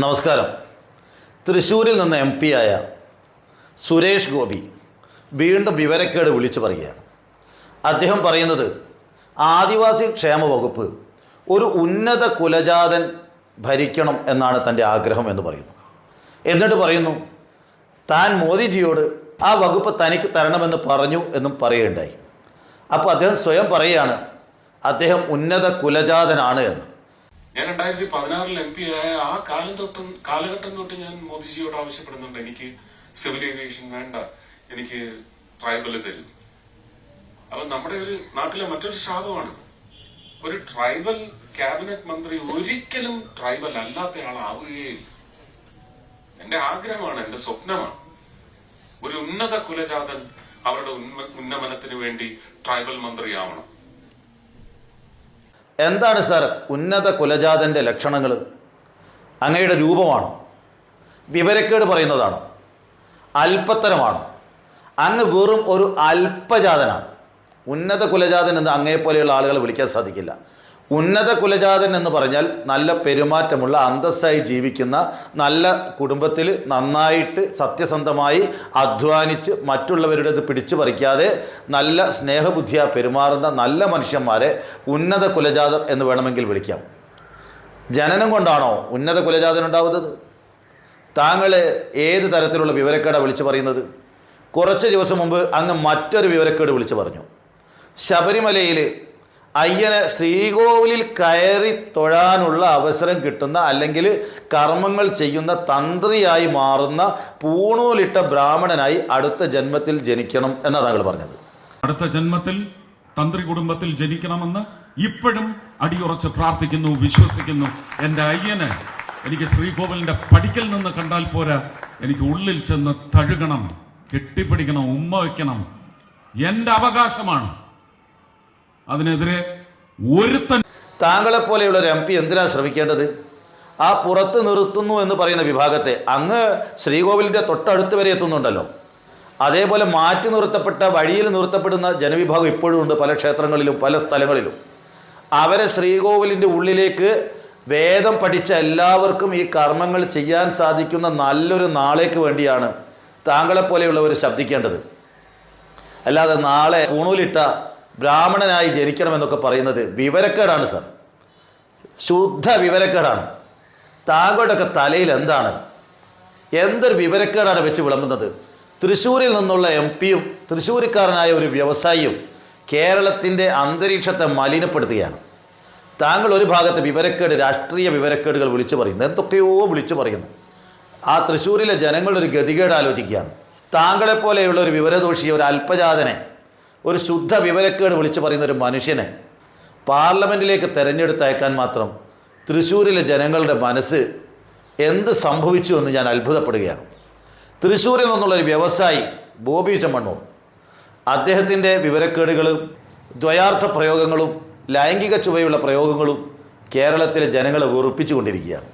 നമസ്കാരം. തൃശ്ശൂരിൽ നിന്ന് എം പി ആയ സുരേഷ് ഗോപി വീണ്ടും വിവരക്കേട് വിളിച്ചു പറയുകയാണ്. അദ്ദേഹം പറയുന്നത് ആദിവാസി ക്ഷേമ വകുപ്പ് ഒരു ഉന്നത കുലജാതൻ ഭരിക്കണം എന്നാണ് തന്റെ ആഗ്രഹം എന്ന് പറയുന്നു. എന്നിട്ട് പറയുന്നു താൻ മോദിജിയോട് ആ വകുപ്പ് തനിക്ക് തരണമെന്ന് പറഞ്ഞു എന്നും പറയുകയുണ്ടായി. അപ്പോൾ അദ്ദേഹം സ്വയം പറയുകയാണ് അദ്ദേഹം ഉന്നത കുലജാതനാണ് എന്ന്. ഞാൻ രണ്ടായിരത്തി പതിനാറിൽ എം പി ആയ ആ കാലം തൊട്ടും കാലഘട്ടം തൊട്ട് ഞാൻ മോദിജിയോട് ആവശ്യപ്പെടുന്നുണ്ട്. എനിക്ക് സിവിൽ ഏവിയേഷൻ വേണ്ട. എനിക്ക് ട്രൈബൽ തരും. അപ്പൊ നമ്മുടെ ഒരു നാട്ടിലെ മറ്റൊരു ശാപമാണ്. ഒരു ട്രൈബൽ ക്യാബിനറ്റ് മന്ത്രി ഒരിക്കലും ട്രൈബൽ അല്ലാത്ത ആളാവുകയില്ല എന്റെ ആഗ്രഹമാണ് എന്റെ സ്വപ്നമാണ്. ഒരു ഉന്നത കുലജാതൻ അവരുടെ ഉന്നമനത്തിന് വേണ്ടി ട്രൈബൽ മന്ത്രിയാവണം. എന്താണ് സാർ ഉന്നത കുലജാതന്റെ ലക്ഷണങ്ങൾ? അങ്ങയുടെ രൂപമാണോ? വിവരക്കേട് പറയുന്നതാണോ? അല്പത്തരമാണോ? അങ്ങ് വെറും ഒരു അല്പജാതനാണ്. ഉന്നത കുലജാതൻ എന്ന് അങ്ങയെപ്പോലെയുള്ള ആളുകൾ വിളിക്കാൻ സാധിക്കില്ല. ഉന്നത കുലജാതൻ എന്ന് പറഞ്ഞാൽ നല്ല പെരുമാറ്റമുള്ള അന്തസ്സായി ജീവിക്കുന്ന നല്ല കുടുംബത്തിൽ നന്നായിട്ട് സത്യസന്ധമായി അധ്വാനിച്ച് മറ്റുള്ളവരുടേത് പിടിച്ചു പറിക്കാതെ നല്ല സ്നേഹബുദ്ധിയാ പെരുമാറുന്ന നല്ല മനുഷ്യന്മാരെ ഉന്നത കുലജാതർ എന്ന് വേണമെങ്കിൽ വിളിക്കാം. ജനനം കൊണ്ടാണോ ഉന്നത കുലജാതൻ ഉണ്ടാവുന്നത്? താങ്കൾ ഏത് തരത്തിലുള്ള വിവരക്കേടാണ് വിളിച്ചു പറയുന്നത്? കുറച്ച് ദിവസം മുമ്പ് അങ്ങ് മറ്റൊരു വിവരക്കേട് വിളിച്ചു പറഞ്ഞു. ശബരിമലയിൽ അയ്യന് ശ്രീകോവിലിൽ കയറി തൊഴാനുള്ള അവസരം കിട്ടുന്ന അല്ലെങ്കിൽ കർമ്മങ്ങൾ ചെയ്യുന്ന തന്ത്രിയായി മാറുന്ന പൂണൂലിട്ട ബ്രാഹ്മണനായി അടുത്ത ജന്മത്തിൽ ജനിക്കണം എന്നാണ് താങ്കൾ പറഞ്ഞത്. അടുത്ത ജന്മത്തിൽ തന്ത്രി കുടുംബത്തിൽ ജനിക്കണമെന്ന് ഇപ്പോഴും അടിയുറച്ച് പ്രാർത്ഥിക്കുന്നു വിശ്വസിക്കുന്നു. എന്റെ അയ്യന് എനിക്ക് ശ്രീകോവിലിന്റെ പടിക്കൽ നിന്ന് കണ്ടാൽ പോരാ. എനിക്ക് ഉള്ളിൽ ചെന്ന് തഴുകണം കെട്ടിപ്പിടിക്കണം ഉമ്മ വയ്ക്കണം. എന്റെ അവകാശമാണ്. അതിനെതിരെ ഒരുത്തൻ താങ്കളെ പോലെയുള്ള ഒരു എം പി എന്തിനാണ് ശ്രമിക്കേണ്ടത്? ആ പുറത്ത് നിർത്തുന്നു എന്ന് പറയുന്ന വിഭാഗത്തെ അങ്ങ് ശ്രീകോവിലിന്റെ തൊട്ടടുത്ത് വരെ എത്തുന്നുണ്ടല്ലോ. അതേപോലെ മാറ്റി നിർത്തപ്പെട്ട വഴിയിൽ നിർത്തപ്പെടുന്ന ജനവിഭാഗം ഇപ്പോഴും ഉണ്ട് പല ക്ഷേത്രങ്ങളിലും പല സ്ഥലങ്ങളിലും. അവരെ ശ്രീകോവിലിന്റെ ഉള്ളിലേക്ക് വേദം പഠിച്ച എല്ലാവർക്കും ഈ കർമ്മങ്ങൾ ചെയ്യാൻ സാധിക്കുന്ന നല്ലൊരു നാളേക്ക് വേണ്ടിയാണ് താങ്കളെപ്പോലെയുള്ളവർ ശബ്ദിക്കേണ്ടത്. അല്ലാതെ നാളെ പൂണൂലിട്ട ബ്രാഹ്മണനായി ജനിക്കണമെന്നൊക്കെ പറയുന്നത് വിവരക്കേടാണ് സർ. ശുദ്ധ വിവരക്കേടാണ്. താങ്കളുടെയൊക്കെ തലയിൽ എന്താണ്? എന്തൊരു വിവരക്കേടാണ് വെച്ച് വിളമ്പുന്നത്? തൃശ്ശൂരിൽ നിന്നുള്ള എം പിയും തൃശ്ശൂരിക്കാരനായ ഒരു വ്യവസായിയും കേരളത്തിന്റെ അന്തരീക്ഷത്തെ മലിനപ്പെടുത്തുകയാണ്. താങ്കൾ ഒരു ഭാഗത്ത് വിവരക്കേട് രാഷ്ട്രീയ വിവരക്കേടുകൾ വിളിച്ചു പറയുന്നു. എന്തൊക്കെയോ വിളിച്ചു പറയുന്നു. ആ തൃശ്ശൂരിലെ ജനങ്ങളുടെ ഒരു ഗതികേട് ആലോചിക്കുകയാണ്. താങ്കളെപ്പോലെയുള്ള ഒരു വിവരദോഷിയെ ഒരു അല്പജാതനെ ഒരു ശുദ്ധ വിവരക്കേട് വിളിച്ചു പറയുന്ന ഒരു മനുഷ്യനെ പാർലമെന്റിലേക്ക് തിരഞ്ഞെടുത്തയക്കാൻ മാത്രം തൃശ്ശൂരിലെ ജനങ്ങളുടെ മനസ്സ് എന്ത് സംഭവിച്ചു എന്ന് ഞാൻ അത്ഭുതപ്പെടുകയാണ്. തൃശ്ശൂരിൽ നിന്നുള്ളൊരു വ്യവസായി ബോബി ചമ്മണ്ണൂർ അദ്ദേഹത്തിന്റെ വിവരക്കേടുകളും ദ്വയാർത്ഥ പ്രയോഗങ്ങളും ലൈംഗിക ചുവയുള്ള പ്രയോഗങ്ങളും കേരളത്തിലെ ജനങ്ങളെ വെറുപ്പിച്ചുകൊണ്ടിരിക്കുകയാണ്.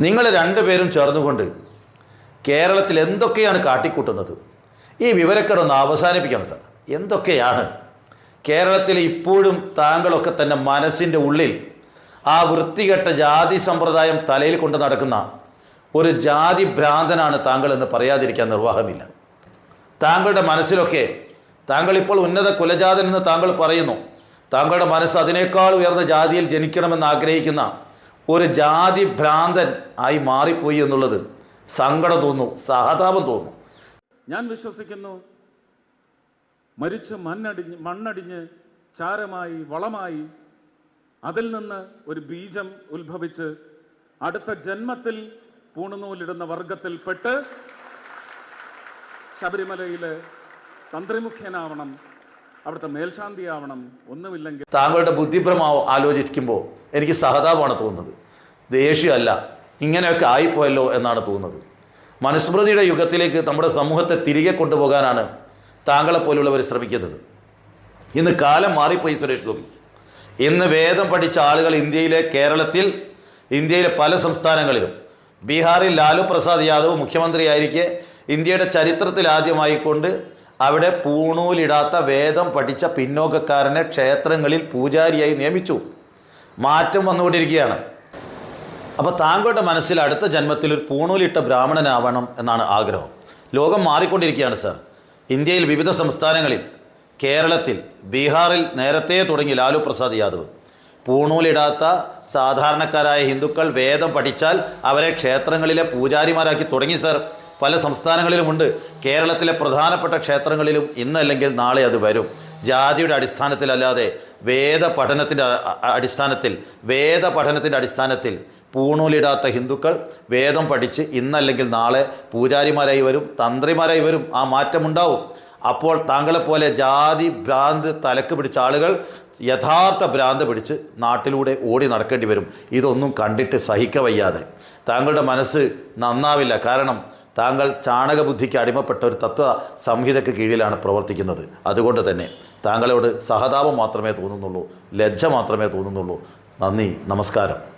നിങ്ങൾ രണ്ടുപേരും ചേർന്നുകൊണ്ട് കേരളത്തിൽ എന്തൊക്കെയാണ് കാട്ടിക്കൂട്ടുന്നത്? ഈ വിവരക്കേടൊന്ന് അവസാനിപ്പിക്കണം സാർ. എന്തൊക്കെയാണ്? കേരളത്തിൽ ഇപ്പോഴും താങ്കളൊക്കെ തന്നെ മനസ്സിന്റെ ഉള്ളിൽ ആ വൃത്തികെട്ട ജാതി സമ്പ്രദായം തലയിൽ കൊണ്ട് നടക്കുന്ന ഒരു ജാതി ഭ്രാന്തനാണ് താങ്കൾ എന്ന് പറയാതിരിക്കാൻ നിർവാഹമില്ല. താങ്കളുടെ മനസ്സിലൊക്കെ താങ്കൾ ഇപ്പോൾ ഉന്നത കുലജാതൻ എന്ന് താങ്കൾ പറയുന്നു. താങ്കളുടെ മനസ്സ് അതിനേക്കാൾ ഉയർന്ന ജാതിയിൽ ജനിക്കണമെന്ന് ആഗ്രഹിക്കുന്ന ഒരു ജാതി ഭ്രാന്തൻ ആയി മാറിപ്പോയി എന്നുള്ളത് സങ്കടം തോന്നുന്നു സഹതാപം തോന്നുന്നു. ഞാൻ വിശ്വസിക്കുന്നു മരിച്ച് മണ്ണടിഞ്ഞ് മണ്ണടിഞ്ഞ് ചാരമായി വളമായി അതിൽ നിന്ന് ഒരു ബീജം ഉത്ഭവിച്ച് അടുത്ത ജന്മത്തിൽ പൂണുനൂലിടുന്ന വർഗത്തിൽപ്പെട്ട് ശബരിമലയിലെ തന്ത്രിമുഖ്യനാവണം അവിടുത്തെ മേൽശാന്തിയാവണം ഒന്നുമില്ലെങ്കിൽ താങ്കളുടെ ബുദ്ധിഭ്രമാവ് ആലോചിക്കുമ്പോൾ എനിക്ക് സഹതാപമാണ് തോന്നുന്നത്. ദേഷ്യമല്ല ഇങ്ങനെയൊക്കെ ആയിപ്പോയല്ലോ എന്നാണ് തോന്നുന്നത്. മനുസ്മൃതിയുടെ യുഗത്തിലേക്ക് നമ്മുടെ സമൂഹത്തെ തിരികെ കൊണ്ടുപോകാനാണ് താങ്കളെ പോലുള്ളവർ ശ്രമിക്കുന്നത്. ഇന്ന് കാലം മാറിപ്പോയി സുരേഷ് ഗോപി. ഇന്ന് വേദം പഠിച്ച ആളുകൾ ഇന്ത്യയിലെ കേരളത്തിൽ ഇന്ത്യയിലെ പല സംസ്ഥാനങ്ങളിലും ബീഹാറിൽ ലാലു പ്രസാദ് യാദവ് മുഖ്യമന്ത്രിയായിരിക്കെ ഇന്ത്യയുടെ ചരിത്രത്തിൽ ആദ്യമായിക്കൊണ്ട് അവിടെ പൂണൂലിടാത്ത വേദം പഠിച്ച പിന്നോക്കക്കാരനെ ക്ഷേത്രങ്ങളിൽ പൂജാരിയായി നിയമിച്ചു. മാറ്റം വന്നുകൊണ്ടിരിക്കുകയാണ്. അപ്പോൾ താങ്കളുടെ മനസ്സിൽ അടുത്ത ജന്മത്തിൽ ഒരു പൂണൂലിട്ട ബ്രാഹ്മണനാവണം എന്നാണ് ആഗ്രഹം. ലോകം മാറിക്കൊണ്ടിരിക്കുകയാണ് സർ. ഇന്ത്യയിൽ വിവിധ സംസ്ഥാനങ്ങളിൽ കേരളത്തിൽ ബീഹാറിൽ നേരത്തെ തുടങ്ങി ലാലു പ്രസാദ് യാദവ്. പൂണൂലിടാത്ത സാധാരണക്കാരായ ഹിന്ദുക്കൾ വേദം പഠിച്ചാൽ അവരെ ക്ഷേത്രങ്ങളിലെ പൂജാരിമാരാക്കി തുടങ്ങി സർ. പല സംസ്ഥാനങ്ങളിലുമുണ്ട്. കേരളത്തിലെ പ്രധാനപ്പെട്ട ക്ഷേത്രങ്ങളിലും ഇന്നല്ലെങ്കിൽ നാളെ അത് വരും. ജാതിയുടെ അടിസ്ഥാനത്തിലല്ലാതെ വേദ പഠനത്തിന്റെ അടിസ്ഥാനത്തിൽ വേദ പഠനത്തിന്റെ അടിസ്ഥാനത്തിൽ പൂണൂലിടാത്ത ഹിന്ദുക്കൾ വേദം പഠിച്ച് ഇന്നല്ലെങ്കിൽ നാളെ പൂജാരിമാരായി വരും തന്ത്രിമാരായി വരും ആ മാറ്റമുണ്ടാവും. അപ്പോൾ താങ്കളെപ്പോലെ ജാതി ഭ്രാന്ത് തലക്ക് പിടിച്ച ആളുകൾ യഥാർത്ഥ ഭ്രാന്ത് പിടിച്ച് നാട്ടിലൂടെ ഓടി നടക്കേണ്ടി വരും. ഇതൊന്നും കണ്ടിട്ട് സഹിക്കവയ്യാതെ താങ്കളുടെ മനസ്സ് നന്നാവില്ല. കാരണം താങ്കൾ ചാണകബുദ്ധിക്ക് അടിമപ്പെട്ട ഒരു തത്വ സംഹിതയ്ക്ക് കീഴിലാണ് പ്രവർത്തിക്കുന്നത്. അതുകൊണ്ട് തന്നെ താങ്കളോട് സഹതാപം മാത്രമേ തോന്നുന്നുള്ളൂ ലജ്ജ മാത്രമേ തോന്നുന്നുള്ളൂ. നന്ദി നമസ്കാരം.